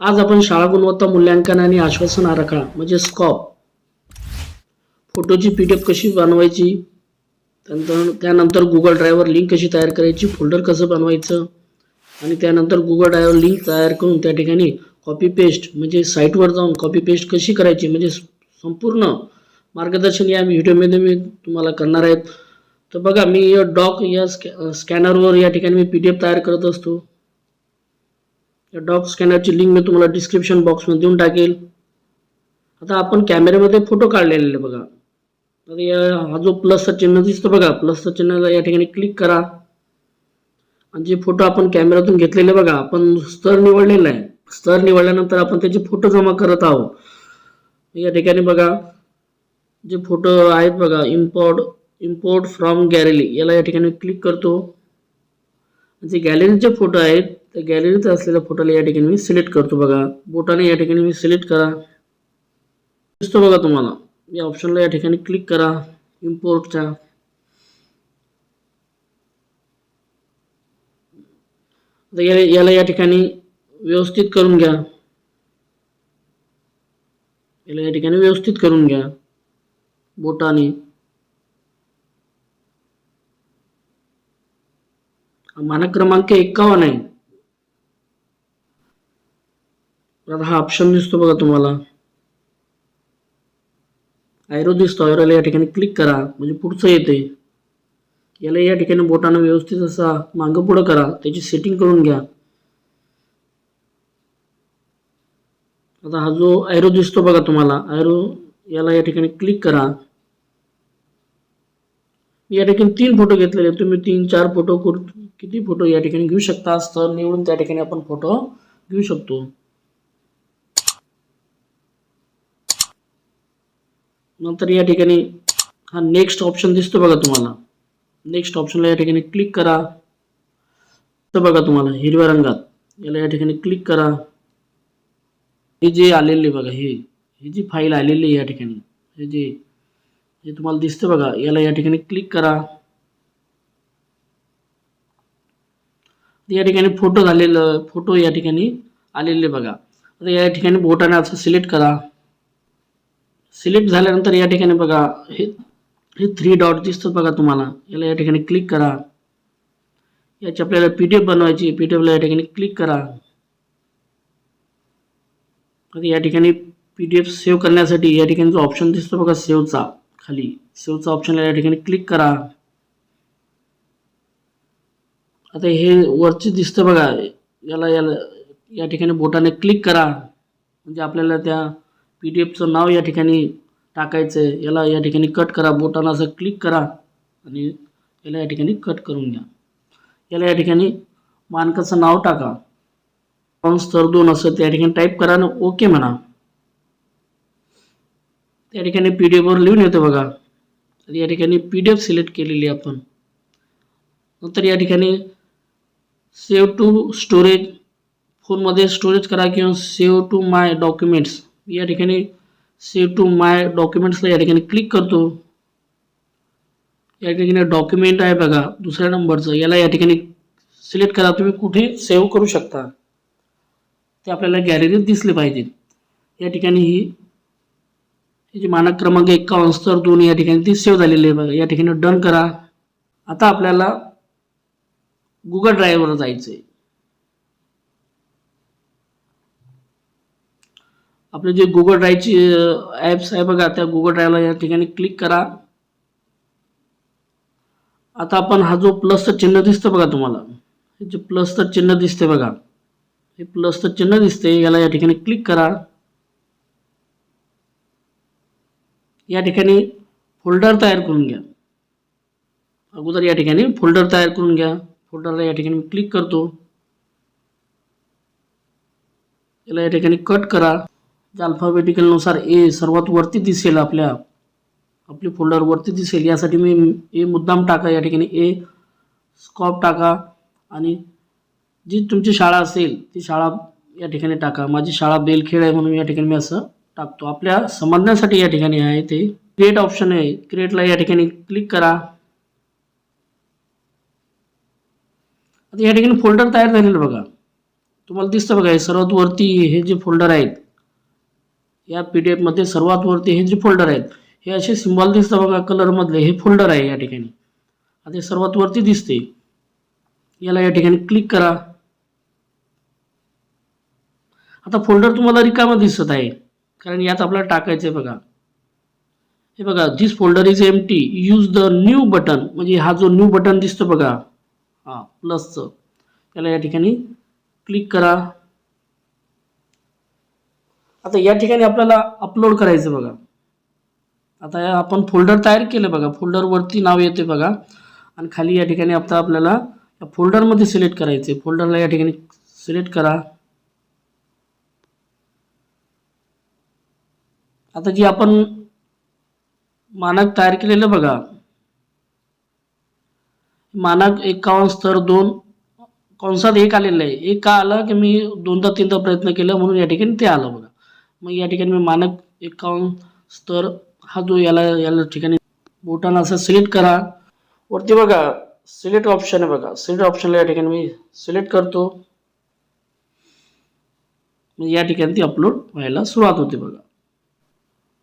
आज आपण शाळा गुणवत्ता मूल्यांकन आणि आश्वासन आराखडा म्हणजे स्कॉप फोटोची पी डी एफ कशी बनवायची त्यानंतर त्यानंतर गुगल ड्रायव्हर लिंक कशी तयार करायची फोल्डर कसं बनवायचं आणि त्यानंतर गुगल ड्रायव्हर लिंक तयार करून त्या ठिकाणी कॉपी पेस्ट म्हणजे साईटवर जाऊन कॉपी पेस्ट कशी करायची म्हणजे संपूर्ण मार्गदर्शन या व्हिडिओमध्ये मी तुम्हाला करणार आहेत. तर बघा मी डॉक या स्कॅ स्कॅनरवर या ठिकाणी मी पी डी एफ तयार करत असतो. या डॉग स्कॅनरची लिंक मी तुम्हाला डिस्क्रिप्शन बॉक्समध्ये देऊन टाकेल. आता आपण कॅमेऱ्यामध्ये फोटो काढलेले बघा. आता या हा जो प्लसचा चिन्ह दिसतो बघा प्लसचा चिन्हला या ठिकाणी क्लिक करा. आणि जे फोटो आपण कॅमेऱ्यातून घेतलेले बघा आपण स्तर निवडलेला आहे. स्तर निवडल्यानंतर आपण त्याचे फोटो जमा करत आहोत. या ठिकाणी बघा जे फोटो आहेत बघा इम्पोर्ट इम्पोर्ट फ्रॉम गॅलरी याला या ठिकाणी क्लिक करतो. जे गॅलरीचे फोटो आहेत तर गॅलरीत असलेल्या फोटोला या ठिकाणी मी सिलेक्ट करतो बघा. बोटाने या ठिकाणी मी सिलेक्ट करा. दिसतो बघा तुम्हाला. या ऑप्शनला या ठिकाणी क्लिक करा. इम्पोर्टच्या याला या ठिकाणी व्यवस्थित करून घ्या. याला या ठिकाणी व्यवस्थित करून घ्या. बोटाने. मानक क्रमांक एक्कावन्न आहे. आता हा ऑप्शन दिसतो बघा तुम्हाला. आयरो दिसतो आयरोला या ठिकाणी क्लिक करा म्हणजे पुढचं येते याला या ठिकाणी बोटानं व्यवस्थित असा मागं पुढं करा त्याची सेटिंग करून घ्या. आता हा जो आयरो दिसतो बघा तुम्हाला आयरो याला या ठिकाणी क्लिक करा. या ठिकाणी तीन फोटो घेतलेले तुम्ही तीन चार फोटो किती फोटो या ठिकाणी घेऊ शकता स्थळ निवडून त्या ठिकाणी आपण फोटो घेऊ शकतो. नंतर या ठिकाणी हा नेक्स्ट ऑप्शन दिसतो बघा तुम्हाला. नेक्स्ट ऑप्शनला या ठिकाणी क्लिक करा. तर बघा तुम्हाला हिरव्या रंगात. याला या ठिकाणी क्लिक करा. हे जे आलेले बघा हे ही जी फाईल आलेली आहे या ठिकाणी हे जे हे तुम्हाला दिसतं बघा याला या ठिकाणी क्लिक करा. या ठिकाणी फोटो झालेलं फोटो या ठिकाणी आलेले बघा. आता या ठिकाणी बोटाने असं सिलेक्ट करा. सिलेक्ट झाल्यानंतर या ठिकाणी बघा हे हे थ्री डॉट दिसतात बघा तुम्हाला. याला या ठिकाणी क्लिक करा. याची आपल्याला पी डी एफ बनवायची पी डी एफला या ठिकाणी क्लिक करा. आता या ठिकाणी पी डी एफ सेव्ह करण्यासाठी या ठिकाणी जो ऑप्शन दिसतो बघा सेव्हचा खाली. सेव्हचा ऑप्शनला या ठिकाणी क्लिक करा. आता हे वरचे दिसतं बघा. याला याला या ठिकाणी बोटाने क्लिक करा. म्हणजे आपल्याला त्या पी डी एफचं नाव या ठिकाणी टाकायचं आहे याला या ठिकाणी कट करा. बोटानं असं क्लिक करा आणि याला या ठिकाणी कट करून घ्या. याला या ठिकाणी मानकाचं नाव टाका. पाऊन तर दोन असं त्या ठिकाणी टाईप करा आणि ओके म्हणा. त्या ठिकाणी पी डी एफवर लिहून येतं बघा. तर या ठिकाणी पी डी एफ सिलेक्ट केलेली आपण. नंतर या ठिकाणी सेव्ह टू स्टोरेज फोनमध्ये स्टोरेज करा किंवा सेव्ह टू माय डॉक्युमेंट्स या ठिकाणी सेव्ह टू माय डॉक्युमेंट्सला या ठिकाणी क्लिक करतो. या ठिकाणी डॉक्युमेंट आहे बघा दुसऱ्या नंबरचं याला या ठिकाणी सिलेक्ट करा. तुम्ही कुठे सेव्ह करू शकता. ते आपल्याला गॅलरीत दिसले पाहिजेत. या ठिकाणी ही हे जी मानक क्रमांक एक्कावन्न स्तर दोन या ठिकाणी ती सेव्ह झालेली आहे बघा. या ठिकाणी डन करा. आता आपल्याला गुगल ड्रायव्हवर जायचं आहे आपले जे गुगल ड्राईव्हची ॲप्स आहे बघा त्या गुगल ड्राईव्हला या ठिकाणी क्लिक करा. आता आपण हा जो प्लसचं चिन्ह दिसतं बघा तुम्हाला हे जे प्लसचं चिन्ह दिसते बघा हे प्लसचं चिन्ह दिसते याला या ठिकाणी क्लिक करा. या ठिकाणी फोल्डर तयार करून घ्या. अगोदर या ठिकाणी फोल्डर तयार करून घ्या. फोल्डरला या ठिकाणी क्लिक करतो. याला या ठिकाणी कट करा. अल्फाबेटिकलनुसार ए सर्वात वरती दिसेल आपल्या आपली फोल्डर वरती दिसेल. यासाठी मी ए मुद्दाम टाका या ठिकाणी ए स्कॉप टाका आणि जी तुमची शाळा असेल ती शाळा या ठिकाणी टाका. माझी शाळा बेलखेड आहे म्हणून या ठिकाणी मी असं टाकतो. आपल्या समजण्यासाठी या ठिकाणी आहे ते. क्रिएट ऑप्शन आहे. क्रिएटला या ठिकाणी क्लिक करा. आता या ठिकाणी फोल्डर तयार झालेलं बघा. तुम्हाला दिसतं बघा हे सर्वात वरती हे जे फोल्डर आहेत या पी डी एफमध्ये सर्वात वरती हे जे फोल्डर आहेत हे असे सिम्बॉल दिसतं बघा कलरमधले हे फोल्डर आहे या ठिकाणी. आता हे सर्वात वरती दिसते. याला या ठिकाणी क्लिक करा. आता फोल्डर तुम्हाला रिकामा दिसत आहे कारण यात आपल्याला टाकायचं आहे बघा. हे बघा this folder is empty use the new button म्हणजे हा जो न्यू बटन दिसतो बघा हां प्लसचं त्याला या ठिकाणी क्लिक करा. आता या ठिकाणी आपल्याला अपलोड करायचं बघा. आता या आपण फोल्डर तयार केलं बघा. फोल्डरवरती नाव येते बघा. आणि खाली या ठिकाणी आता आपल्याला या फोल्डरमध्ये सिलेक्ट करायचे फोल्डरला या ठिकाणी सिलेक्ट करा. आता जी आपण मानक तयार केलेलं बघा. मानक एकावन्न स्तर दोन कंसात एक आलेलं आहे. एक का आलं की मी दोनदा तीनदा प्रयत्न केला म्हणून या ठिकाणी ते आलं बघा. मग या ठिकाणी मी मानक एकावन्न स्तर हा जो याला याला ठिकाणी बोटानं असं सिलेक्ट करा. वरती बघा सिलेक्ट ऑप्शन आहे बघा. सिलेक्ट ऑप्शनला या ठिकाणी मी सिलेक्ट करतो. मग या ठिकाणी ती अपलोड व्हायला सुरुवात होते बघा.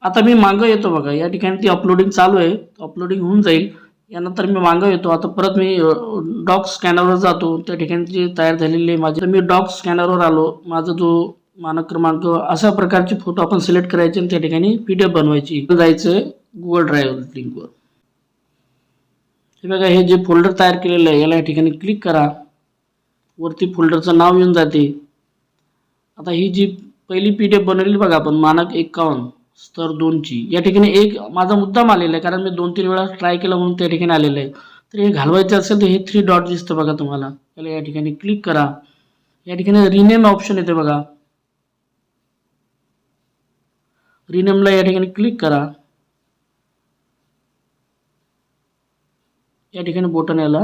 आता मी मागं येतो बघा. या ठिकाणी ती अपलोडिंग चालू आहे. अपलोडिंग होऊन जाईल. यानंतर मी मागं येतो. आता परत मी डॉक स्कॅनरवर जातो. त्या ठिकाणी जे तयार झालेले माझे. तर मी डॉक स्कॅनरवर आलो. माझा जो मानक क्रमांक अशा प्रकारचे फोटो आपण सिलेक्ट करायचे आणि त्या ठिकाणी पी डी एफ बनवायची जायचं गुगल ड्राईव्ह लिंकवर हे बघा हे जे फोल्डर तयार केलेलं आहे याला या ठिकाणी क्लिक करा. वरती फोल्डरचं नाव येऊन जाते. आता ही जी पहिली पी डी एफ बनवली बघा आपण मानक एकावन्न स्तर दोनची. या ठिकाणी एक माझा मुद्दाम आलेला आहे कारण मी दोन तीन वेळा ट्राय केला म्हणून त्या ठिकाणी आलेलं आहे. तर हे घालवायचं असेल तर हे थ्री डॉट दिसतं बघा तुम्हाला. त्याला या ठिकाणी क्लिक करा. या ठिकाणी रिनेम ऑप्शन येते बघा. रिनेमला या ठिकाणी क्लिक करा. या ठिकाणी बोटाने याला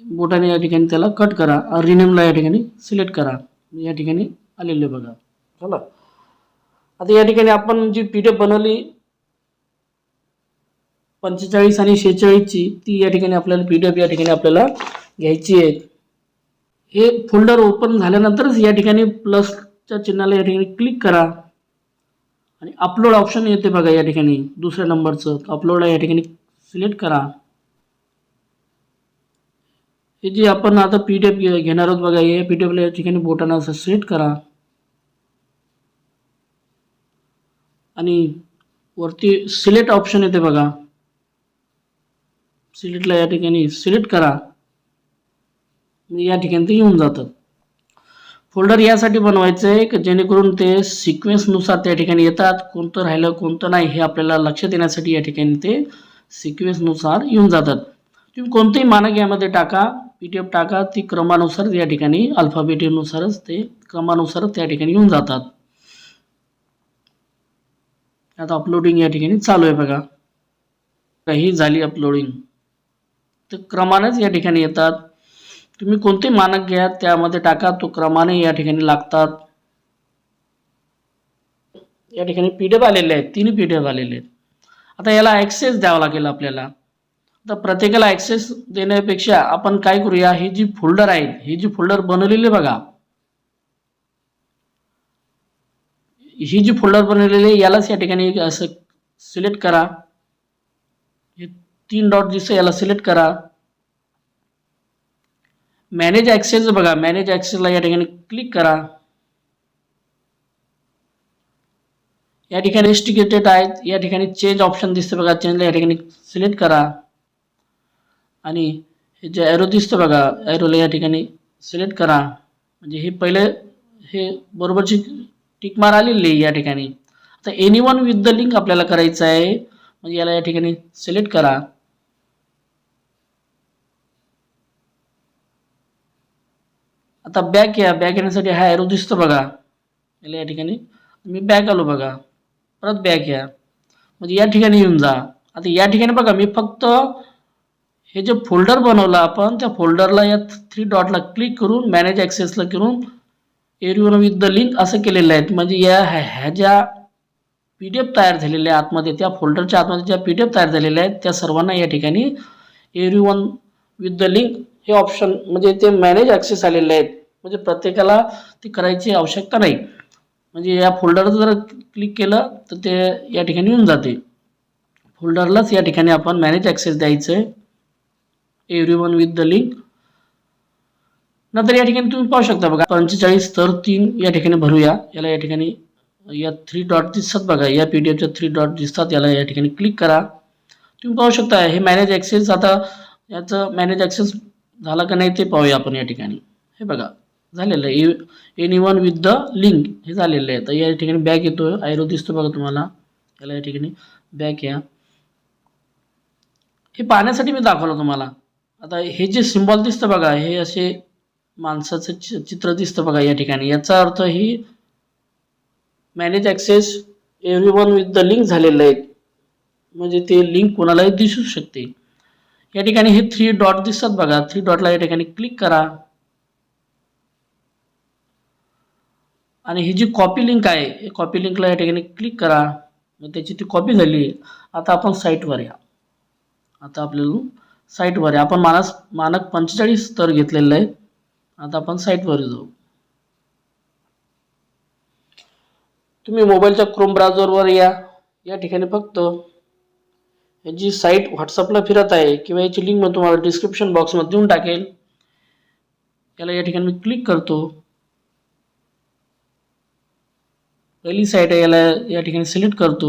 बोटाने या ठिकाणी त्याला कट करा. रिनेमला या ठिकाणी सिलेक्ट करा. या ठिकाणी आलेले बघा. चला. आता या ठिकाणी आपण जी पी डी एफ बनवली पंचेचाळीस आणि शेहेचाळीसची ती या ठिकाणी आपल्याला पी डी एफ या ठिकाणी आपल्याला घ्यायची आहे. हे फोल्डर ओपन झाल्यानंतरच या ठिकाणी प्लस च्या चिन्हाला या ठिकाणी क्लिक करा. आणि अपलोड ऑप्शन येते बघा या ठिकाणी दुसऱ्या नंबरचं अपलोडला या ठिकाणी सिलेक्ट करा. हे जे आपण आता पी डी एफ घेणार आहोत बघा या पी डी एफला या ठिकाणी बोटानं असं सिलेक्ट करा. आणि वरती सिलेक्ट ऑप्शन येते बघा. सिलेक्टला या ठिकाणी सिलेक्ट करा. या ठिकाणी ते येऊन जातं. फोल्डर यासाठी बनवायचं आहे की जेणेकरून ते सिक्वेन्सनुसार त्या ठिकाणी येतात. कोणतं राहिलं कोणतं नाही हे आपल्याला लक्षात येण्यासाठी या ठिकाणी ते सिक्वेन्सनुसार येऊन जातात. तुम्ही कोणतेही मानक यामध्ये टाका पी टी एफ टाका ती क्रमानुसार या ठिकाणी अल्फाबेटीनुसारच ते क्रमानुसार त्या ठिकाणी येऊन जातात. आता अपलोडिंग या ठिकाणी चालू आहे बघा. काही झाली अपलोडिंग तर क्रमानेच या ठिकाणी येतात. तुम्ही कोणते मानक घ्या त्यामध्ये टाका तो क्रमाने या ठिकाणी लागतात. या ठिकाणी पी डी आलेले आहेत तिन्ही पी डी आलेले आहेत. आता याला ॲक्सेस द्यावा लागेल आपल्याला. आता प्रत्येकाला ॲक्सेस देण्यापेक्षा आपण काय करूया ही जी फोल्डर आहेत ही जी फोल्डर बनवलेली बघा. ही जी फोल्डर बनवलेली आहे यालाच या ठिकाणी असं सिलेक्ट करा. हे तीन डॉट दिसतं याला सिलेक्ट करा. मॅनेज ॲक्सेस बघा. मॅनेज ॲक्सेसला या ठिकाणी क्लिक करा. या ठिकाणी एस्टिकेटेड आहेत. या ठिकाणी चेंज ऑप्शन दिसतं बघा. चेंजला या ठिकाणी सिलेक्ट करा. आणि हे जे ॲरो दिसतं बघा ॲरोला या ठिकाणी सिलेक्ट करा. म्हणजे हे पहिले हे बरोबरची टिकमार आलेली आहे या ठिकाणी. आता anyone with the link आपल्याला करायचं आहे. म्हणजे याला या ठिकाणी सिलेक्ट करा. आता बॅक या बॅक येण्यासाठी हा ॲरो दिसतो बघा. याला या ठिकाणी. मी बॅक आलो बघा. परत बॅक या म्हणजे या ठिकाणी येऊन जा. आता या ठिकाणी बघा मी फक्त हे जे फोल्डर बनवलं आपण त्या फोल्डरला या थ्री डॉटला क्लिक करून मॅनेज ॲक्सेसला करून एरिओन विथ द लिंक असं केलेलं आहे. म्हणजे या ह्या ह्या ज्या पी डी एफ तयार झालेल्या आतमध्ये त्या फोल्डरच्या आतमध्ये ज्या पी डी एफ तयार झालेल्या आहेत त्या सर्वांना या ठिकाणी everyone with the link हे ऑप्शन म्हणजे ते मॅनेज ॲक्सेस आलेले आहेत. म्हणजे प्रत्येकाला ती करायची आवश्यकता नाही. म्हणजे या फोल्डरवर जर क्लिक केलं तर ते या ठिकाणी येऊन जाते. फोल्डरलाच या ठिकाणी आपण मॅनेज ॲक्सेस द्यायचं आहे. Everyone with the link नंतर या ठिकाणी तुम्ही पाहू शकता बघा पंचेचाळीस तर तीन या ठिकाणी भरूया. याला या ठिकाणी या थ्री डॉट दिसतात बघा. या पी डी एफच्या थ्री डॉट दिसतात. याला या ठिकाणी क्लिक करा. तुम्ही पाहू शकता हे मॅनेज ॲक्सेस आता याचं मॅनेज ॲक्सेस झाला का नाही ते पाहूया आपण या ठिकाणी. हे बघा. झालेलं आहे. Anyone with the link हे झालेलं आहे. तर या ठिकाणी बॅक येतो आयरो दिसतो बघा तुम्हाला. याला या ठिकाणी बॅक या. हे पाहण्यासाठी मी दाखवलं तुम्हाला. आता हे जे सिम्बॉल दिसतं बघा हे असे माणसाचं चित्र दिसतं बघा या ठिकाणी. याचा अर्थ ही manage access everyone with the link झालेलं आहे. म्हणजे ते लिंक कोणालाही दिसू शकते. या ठिकाणी हे थ्री डॉट दिसतात बघा. थ्री डॉटला या ठिकाणी क्लिक करा. आणि ही जी कॉपी लिंक आहे कॉपी लिंकला या ठिकाणी क्लिक करा. मग त्याची ती कॉपी झाली. आता आपण साईटवर या. आता आपल्याला साईटवर या. आपण मानस मानक पंचेचाळीस स्तर घेतलेलं आहे. आता आपण साईटवर जाऊ. तुम्ही मोबाईलच्या क्रोम ब्राउझरवर या. या ठिकाणी फक्त जी साईट व्हॉट्सअपला फिरत आहे किंवा याची लिंक मी तुम्हाला डिस्क्रिप्शन बॉक्समध्ये देऊन टाकेल. याला या ठिकाणी मी क्लिक करतो. पहिली साईट आहे याला या ठिकाणी सिलेक्ट करतो.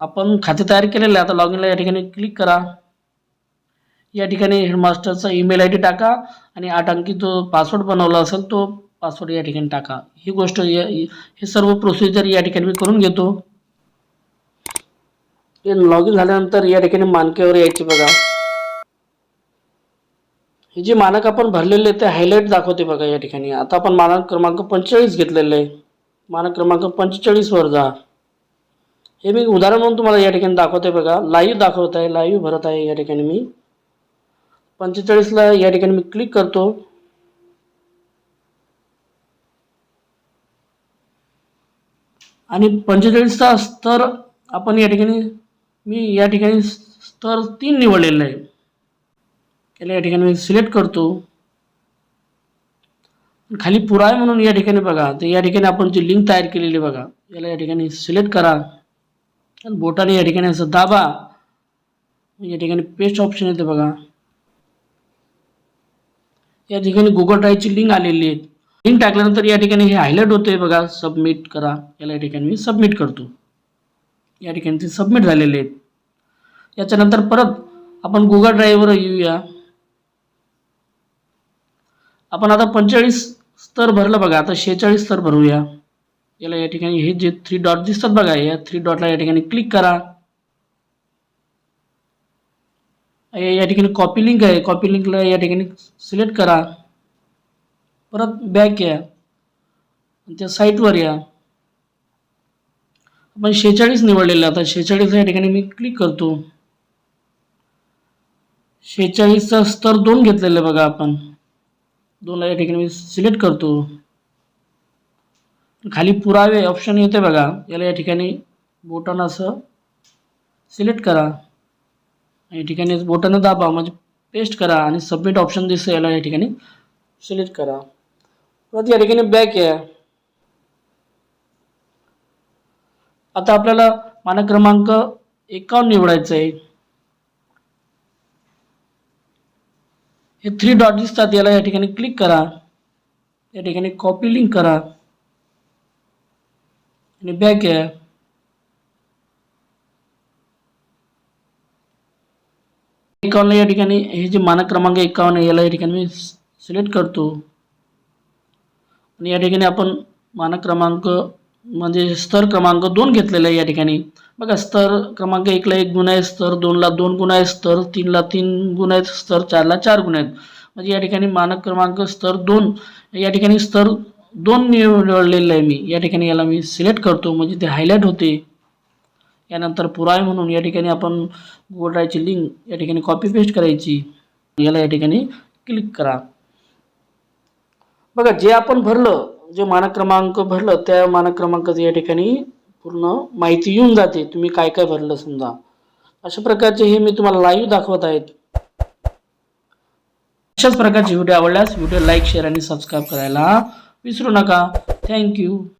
आपण खाते तयार केलेलं आहे. आता लॉग इनला या ठिकाणी क्लिक करा. या ठिकाणी हेडमास्टरचा ईमेल आय डी टाका आणि आठ अंकी जो पासवर्ड बनवला असेल तो पासवर्ड या ठिकाणी टाका. ही गोष्ट या हे सर्व प्रोसिजर या ठिकाणी मी करून घेतो. लॉग इन झाल्यानंतर या ठिकाणी मानकेवर यायचे बघा. हे जे मानक आपण भरलेले ते हायलाईट दाखवते बघा या ठिकाणी. आता आपण मानक क्रमांक पंचेचाळीस घेतलेले आहे. मानक क्रमांक पंचेचाळीसवर जा. हे मी उदाहरण म्हणून तुम्हाला या ठिकाणी दाखवते बघा. लाईव्ह दाखवत आहे लाईव्ह भरत आहे या ठिकाणी मी. पंचेचाळीसला या ठिकाणी मी क्लिक करतो. आणि पंचेचाळीसचा स्तर आपण या ठिकाणी मी या ठिकाणी स्तर तीन निवडलेलं आहे. त्याला या ठिकाणी मी सिलेक्ट करतो. खाली पुराय म्हणून या ठिकाणी बघा. तर या ठिकाणी आपण जी लिंक तयार केलेली आहे बघा याला या ठिकाणी सिलेक्ट करा. आणि बोटाने या ठिकाणी असं दाबा. या ठिकाणी पेस्ट ऑप्शन येते बघा. या ठिकाणी गुगल ड्राईव्हची लिंक आलेली आहे. लिंक टाकल्यानंतर या ठिकाणी हे हायलाईट होते बघा. सबमिट करा. याला या ठिकाणी मी सबमिट करतो. या ठिकाणी ते सबमिट झालेले आहेत. याच्यानंतर परत आपण गुगल ड्राईव्हवर येऊया. आपण आता पंचेचाळीस स्तर भरलं बघा आता शेहेचाळीस स्तर भरूया. याला या ठिकाणी हे जे थ्री डॉट दिसतात बघा या थ्री डॉटला या ठिकाणी क्लिक करा. या ठिकाणी कॉपी लिंक आहे कॉपी लिंकला या ठिकाणी सिलेक्ट करा. परत बॅक या. त्या साईटवर या. आपण शेहेचाळीस निवडलेलं आता शेहेचाळीस या ठिकाणी मी क्लिक करतो. शेहेचाळीसचा स्तर दोन घेतलेलं आहे बघा आपण. दोनला या ठिकाणी मी सिलेक्ट करतो. खाली पुरावे ऑप्शन येते बघा. याला या ठिकाणी बोटानं असं सिलेक्ट करा. या ठिकाणी बोटानं दाबा म्हणजे पेस्ट करा आणि सबमिट ऑप्शन दिसतं याला या ठिकाणी सिलेक्ट करा. परत या ठिकाणी बॅक या. आता आपल्याला मानक क्रमांक एकावन्न निवडायचा आहे हे थ्री डॉट दिसतात याला या ठिकाणी क्लिक करा. या ठिकाणी कॉपी लिंक करा. आणि बॅक या एकावन्न या ठिकाणी हे जे मानक क्रमांक एकावन्न आहे याला या ठिकाणी मी सिलेक्ट करतो. आणि या ठिकाणी आपण मानक क्रमांक म्हणजे स्तर क्रमांक दोन घेतलेला आहे या ठिकाणी. बघा स्तर क्रमांक एकला एक गुन्हा आहे स्तर दोनला दोन गुण आहे स्तर तीनला तीन गुण आहेत स्तर चारला चार गुण आहेत. म्हणजे या ठिकाणी मानक क्रमांक स्तर दोन या ठिकाणी स्तर दोन निवडलेलं आहे मी. या ठिकाणी याला मी सिलेक्ट करतो म्हणजे ते हायलाईट होते. यानंतर पुराय म्हणून या ठिकाणी आपण गोडायची लिंक या ठिकाणी कॉपी पेस्ट करायची. याला या ठिकाणी क्लिक करा. बघा जे आपण भरलं जे मानक क्रमांक भरलं त्या मानक क्रमांकाचं या ठिकाणी पूर्ण माहिती येऊन जाते तुम्ही काय काय भरलं समजा. अशा प्रकारचे हे मी तुम्हाला लाईव्ह दाखवत आहेत. अशाच प्रकारचे व्हिडिओ आवडल्यास व्हिडिओ लाईक शेअर आणि सबस्क्राईब करायला विसरू नका. थँक्यू